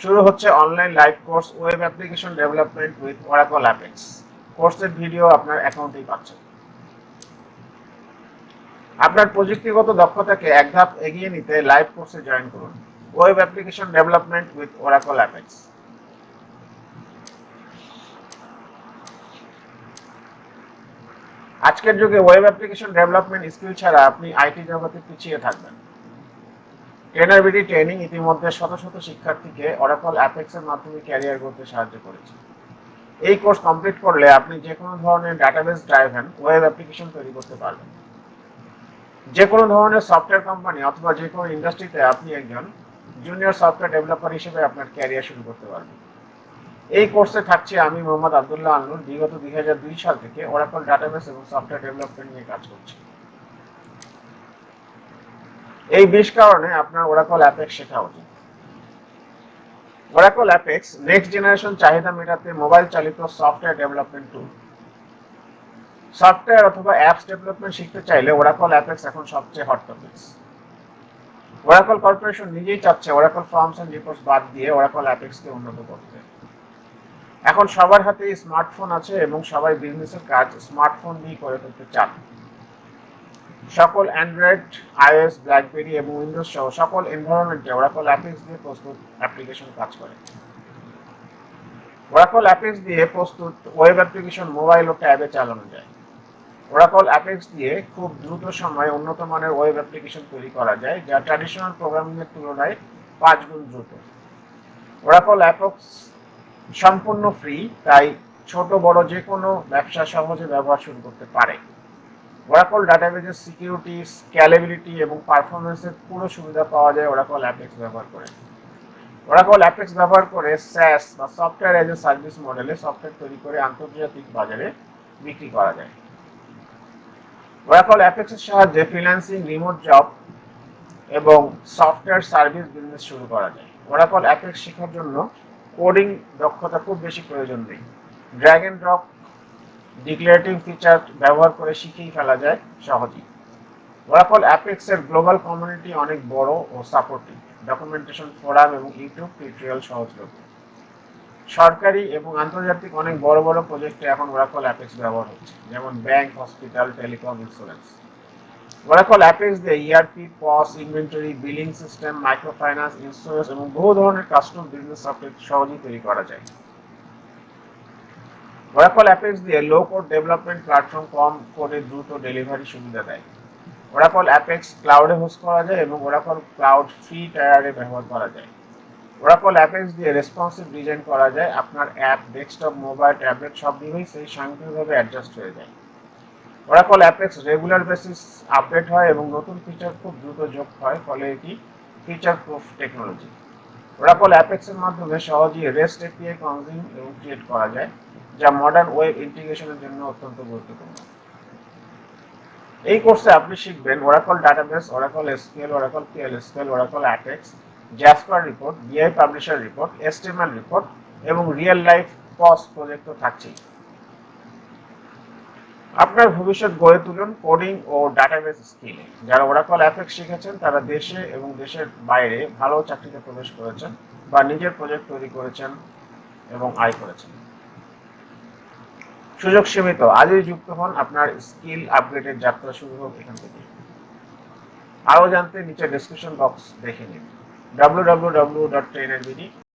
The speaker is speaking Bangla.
শুরু হচ্ছে online live course web application development with Oracle Apex কোর্সের ভিডিও আপনার অ্যাকাউন্টেই পাচ্ছেন। আপনার প্রযুক্তিগত দক্ষতাকে এক ধাপ এগিয়ে নিতে লাইভ কোর্সে জয়েন করুন। Web application development with Oracle Apex আজকের যুগে ওয়েব অ্যাপ্লিকেশন ডেভেলপমেন্ট স্কিল ছাড়া আপনি আইটি জগতে পিছিয়ে থাকবেন। এনআরবিডি ট্রেনিং ইতিমধ্যে শত শত শিক্ষার্থীকে অরাকল অ্যাপেক্স এর মাধ্যমে ক্যারিয়ার করতে সাহায্য করেছে। এই কোর্স কমপ্লিট করলে আপনি যে কোনো ধরনের ডাটাবেস ড্রাইভেন ওয়েব অ্যাপ্লিকেশন তৈরি করতে পারবেন। যে কোনো ধরনের সফটওয়্যার কোম্পানি অথবা যে কোনো ইন্ডাস্ট্রিতে আপনি একজন জুনিয়র সফটওয়্যার ডেভেলপার হিসেবে আপনার ক্যারিয়ার শুরু করতে পারবেন। এই কোর্সে থাকছে আমি, মোহাম্মদ আবদুল্লাহ আনুর বিগত দুই হাজার দুই সাল থেকে ওরাকল ডাটাবেস এবং সফটওয়্যার ডেভেলপমেন্ট নিয়ে কাজ করছি। এই বিশ কারণে আপনার ওরাকল অ্যাপেক্স শেখা উচিত। ওরাকল অ্যাপেক্স নেক্সট জেনারেশন চাহিদা মেটাতে মোবাইল চালিত সফটওয়্যার ডেভেলপমেন্ট টুল সফটওয়্যার অথবা অ্যাপস ডেভেলপমেন্ট শিখতে চাইলে ওরাকল অ্যাপেক্স এখন সবচেয়ে হট টপিকস ওরাকল কর্পোরেশন নিজেই চাচ্ছে ওরাকল ফর্মস এন্ড রিপোর্টস বাদ দিয়ে ওরাকল অ্যাপেক্সকে উন্নত করতে। এখন সবার হাতেই স্মার্টফোন আছে এবং সবাই বিজনেসের কাজ স্মার্টফোন দিয়ে করে ফেলতে চান। সকল অ্যান্ড্রয়েড আইওএস ব্ল্যাকবেরি এবং উইন্ডোজ সহ সকল এনভায়রনমেন্টে ওরাকল অ্যাপেক্স দিয়ে প্রস্তুত অ্যাপ্লিকেশন কাজ করে। ওরাকল অ্যাপেক্স দিয়ে প্রস্তুত ওয়েব অ্যাপ্লিকেশন মোবাইল ও ট্যাবে চালানো যায়। ওরাকল অ্যাপেক্স দিয়ে খুব দ্রুত সময়ে উন্নত মানের ওয়েব অ্যাপ্লিকেশন তৈরি করা যায়, যা ট্র্যাডিশনাল প্রোগ্রামিং এর তুলনায় পাঁচ গুণ দ্রুত। ওরাকল অ্যাপেক্স সম্পূর্ণ ফ্রি তাই ছোট, বড় যে কোনো ব্যবসা সহজে ব্যবহার শুরু করতে পারে। ওরাকল ডাটাবেজের সিকিউরিটি স্ক্যালেবিলিটি এবং পারফরমেন্সের পুরো সুবিধা পাওয়া যায় ওরাকল অ্যাপেক্স ব্যবহার করে। ওরাকল অ্যাপেক্স ব্যবহার করে স্যাস বা সফটওয়্যার এজ এ সার্ভিস মডেলে সফটওয়্যার তৈরি করে আন্তর্জাতিক বাজারে বিক্রি করা যায়। ওরাকল অ্যাপেক্সের সাহায্যে ফ্রিল্যান্সিং রিমোট জব এবং সফটওয়্যার সার্ভিস বিজনেস শুরু করা যায়। ওরাকল অ্যাপেক্স শেখার জন্য কোডিং দক্ষতা খুব বেশি প্রয়োজন নেই। Drag and drop declarative feature ব্যবহার করে শিখেই ফেলা যায় সহজেই। ওরাকল অ্যাপেক্স এর গ্লোবাল কমিউনিটি অনেক বড় ও সাপোর্টিভ ডকুমেন্টেশন ফোরাম এবং ইউটিউব টিউটোরিয়াল সহজলভ্য। সরকারি এবং আন্তর্জাতিক অনেক বড় বড় প্রজেক্টে এখন ওরাকল অ্যাপেক্স ব্যবহার হচ্ছে, যেমন bank hospital telecom insurance Oracle Apex দিয়ে ERP POS inventory billing system micro finance insurance এবং বহু ধরনের কাস্টম বিজনেস সফটওয়্যার সহজেই তৈরি করা যায়। ওরাকল অ্যাপেক্স দিয়ে লো কোড ডেভেলপমেন্ট প্ল্যাটফর্ম কম কোডে দ্রুত ডেলিভারি সুবিধা দেয়। ওরাকল অ্যাপেক্স ক্লাউডে হোস্ট করা যায় এবং ওরাকল ক্লাউড ফ্রি টায়ারে ব্যবহার করা যায়। ওরাকল অ্যাপেক্স দিয়ে রেসপন্সিভ ডিজাইন করা যায়, আপনার অ্যাপ ডেস্কটপ মোবাইল ট্যাবলেট সব ডিভাইসেই স্বয়ংক্রিয়ভাবে অ্যাডজাস্ট হয়ে যায়। Oracle Apex regular basis update হয় এবং নতুন ফিচার খুব দ্রুত যোগ হয়, ফলে এটি ফিচার প্রুফ টেকনোলজি ওরাকল অ্যাপেক্সের মাধ্যমে সহজেই রেস্ট এপিআই কনজিউম এবং ক্রিয়েট করা যায়। যা মডার্ন ওয়েব ইন্টিগ্রেশনের জন্য অত্যন্ত গুরুত্বপূর্ণ। এই কোর্সে আপনি শিখবেন Oracle database Oracle SQL Oracle PLSQL Oracle Apex Jasper report BI publisher report HTML report এবং রিয়েল লাইফ পস প্রজেক্ট তো থাকছেই। আপনার ভবিষ্যৎ গড়ে তুলুন কোডিং ও ডাটাবেস স্কিলে যারা ওরাকল অ্যাপেক্স শিখেছেন, তারা দেশে এবং দেশের বাইরে ভালো চাকরিতে প্রবেশ করেছেন বা নিজের প্রজেক্ট তৈরি করেছেন এবং আয় করেছেন। সুযোগ সীমিত। আজই যুক্ত হন আপনার স্কিল আপগ্রেডের যাত্রা শুরু হোক এখান থেকে। আরও জানতে নিচে ডিসক্রিপশন বক্স দেখে নিন। www.trainrbd